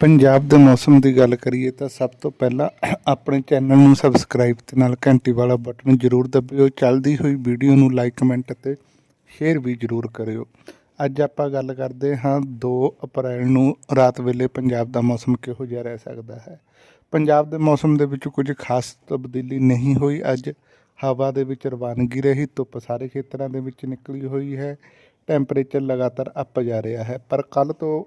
ਪੰਜਾਬ ਦੇ ਮੌਸਮ ਦੀ ਗੱਲ ਕਰੀਏ ਤਾਂ ਸਭ ਤੋਂ ਪਹਿਲਾਂ ਆਪਣੇ ਚੈਨਲ ਨੂੰ ਸਬਸਕ੍ਰਾਈਬ ਤੇ ਨਾਲ ਘੰਟੀ ਵਾਲਾ ਬਟਨ ਜ਼ਰੂਰ ਦਬਿਓ। ਚੱਲਦੀ ਹੋਈ ਵੀਡੀਓ ਨੂੰ ਲਾਈਕ, ਕਮੈਂਟ ਅਤੇ ਸ਼ੇਅਰ ਵੀ ਜ਼ਰੂਰ ਕਰਿਓ। ਅੱਜ ਆਪਾਂ ਗੱਲ ਕਰਦੇ ਹਾਂ 2 ਅਪ੍ਰੈਲ ਨੂੰ ਰਾਤ ਵੇਲੇ ਪੰਜਾਬ ਦਾ ਮੌਸਮ ਕਿਹੋ ਜਿਹਾ ਰਹਿ ਸਕਦਾ ਹੈ। ਪੰਜਾਬ ਦੇ ਮੌਸਮ ਦੇ ਵਿੱਚ ਕੁਝ ਖਾਸ ਤਬਦੀਲੀ ਨਹੀਂ ਹੋਈ। ਅੱਜ ਹਵਾ ਦੇ ਵਿੱਚ ਰਵਾਨਗੀ ਰਹੀ, ਧੁੱਪ ਸਾਰੇ ਖੇਤਰਾਂ ਦੇ ਵਿੱਚ ਨਿਕਲੀ ਹੋਈ ਹੈ। ਟੈਂਪਰੇਚਰ ਲਗਾਤਾਰ ਅੱਪ ਜਾ ਰਿਹਾ ਹੈ। ਪਰ ਕੱਲ ਤੋਂ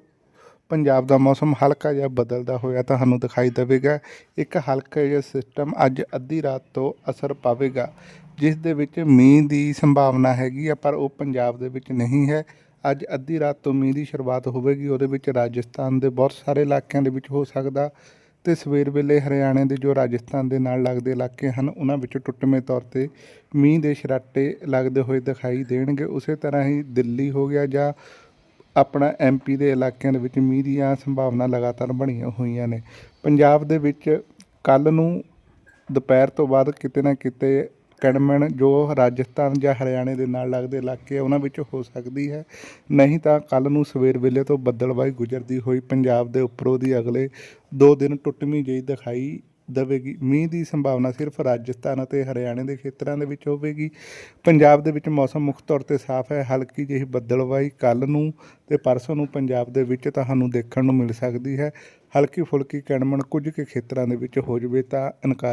ਪੰਜਾਬ ਦਾ ਮੌਸਮ ਹਲਕਾ ਜਿਹਾ ਬਦਲਦਾ ਹੋਇਆ ਤੁਹਾਨੂੰ ਦਿਖਾਈ ਦੇਵੇਗਾ। ਇੱਕ ਹਲਕਾ ਜਿਹਾ ਸਿਸਟਮ ਅੱਜ ਅੱਧੀ ਰਾਤ ਤੋਂ ਅਸਰ ਪਾਵੇਗਾ, ਜਿਸ ਦੇ ਵਿੱਚ ਮੀਂਹ ਦੀ ਸੰਭਾਵਨਾ ਹੈਗੀ ਆ, ਪਰ ਉਹ ਪੰਜਾਬ ਦੇ ਵਿੱਚ ਨਹੀਂ ਹੈ। ਅੱਜ ਅੱਧੀ ਰਾਤ ਤੋਂ ਮੀਂਹ ਦੀ ਸ਼ੁਰੂਆਤ ਹੋਵੇਗੀ, ਉਹਦੇ ਵਿੱਚ ਰਾਜਸਥਾਨ ਦੇ ਬਹੁਤ ਸਾਰੇ ਇਲਾਕਿਆਂ ਦੇ ਵਿੱਚ ਹੋ ਸਕਦਾ ਤੇ ਸਵੇਰ ਵੇਲੇ ਹਰਿਆਣੇ ਦੇ ਜੋ ਰਾਜਸਥਾਨ ਦੇ ਨਾਲ ਲੱਗਦੇ ਇਲਾਕੇ ਹਨ, ਉਹਨਾਂ ਵਿੱਚ ਟੁੱਟਵੇਂ ਤੌਰ ਤੇ ਮੀਂਹ ਦੇ ਸ਼ਰਾਟੇ ਲੱਗਦੇ ਹੋਏ ਦਿਖਾਈ ਦੇਣਗੇ। ਉਸੇ ਤਰ੍ਹਾਂ ਹੀ ਦਿੱਲੀ ਹੋ ਗਿਆ ਜਾਂ ਆਪਣਾ ਐਮਪੀ ਦੇ ਇਲਾਕਿਆਂ ਦੇ ਵਿੱਚ ਮੀਂਹ ਦੀਆਂ ਸੰਭਾਵਨਾ ਲਗਾਤਾਰ ਬਣੀਆਂ ਹੋਈਆਂ ਨੇ। ਪੰਜਾਬ ਦੇ ਵਿੱਚ ਕੱਲ ਨੂੰ ਦੁਪਹਿਰ ਤੋਂ ਬਾਅਦ ਕਿਤੇ ਨਾ ਕਿਤੇ ਕਣਮਣ ਜੋ ਰਾਜਸਥਾਨ ਜਾਂ ਹਰਿਆਣੇ ਦੇ ਨਾਲ ਲੱਗਦੇ ਇਲਾਕੇ ਉਹਨਾਂ ਵਿੱਚ ਹੋ ਸਕਦੀ ਹੈ। ਨਹੀਂ ਤਾਂ ਕੱਲ ਨੂੰ ਸਵੇਰ ਵੇਲੇ ਤੋਂ ਬੱਦਲਬਾਈ ਗੁਜ਼ਰਦੀ ਹੋਈ। ਪੰਜਾਬ ਦੇ ਉੱਪਰੋਂ ਦੀ ਅਗਲੇ 2 ਦਿਨ ਟੁੱਟਵੀਂ ਜਿਹੀ ਦਿਖਾਈ ਦੇਵੇਗੀ। ਮੀਂਹ ਦੀ ਸੰਭਾਵਨਾ ਸਿਰਫ ਰਾਜਸਥਾਨ ਅਤੇ ਹਰਿਆਣੇ ਦੇ ਖੇਤਰਾਂ ਦੇ ਵਿੱਚ ਹੋਵੇਗੀ। ਪੰਜਾਬ ਦੇ ਵਿੱਚ ਮੌਸਮ ਮੁੱਖ ਤੌਰ ਤੇ ਸਾਫ਼ ਹੈ। ਹਲਕੀ ਜਿਹੀ ਬੱਦਲਬਾਈ ਕੱਲ ਨੂੰ ਤੇ ਪਰਸੋਂ ਨੂੰ ਪੰਜਾਬ ਦੇ ਵਿੱਚ ਤੁਹਾਨੂੰ ਦੇਖਣ ਨੂੰ ਮਿਲ ਸਕਦੀ ਹੈ। ਹਲਕੀ ਫੁਲਕੀ ਕਣਮਣ ਕੁਝ ਕੁ ਖੇਤਰਾਂ ਦੇ ਵਿੱਚ ਹੋ ਜਵੇ ਤਾਂ ਇਨਕਾਰ।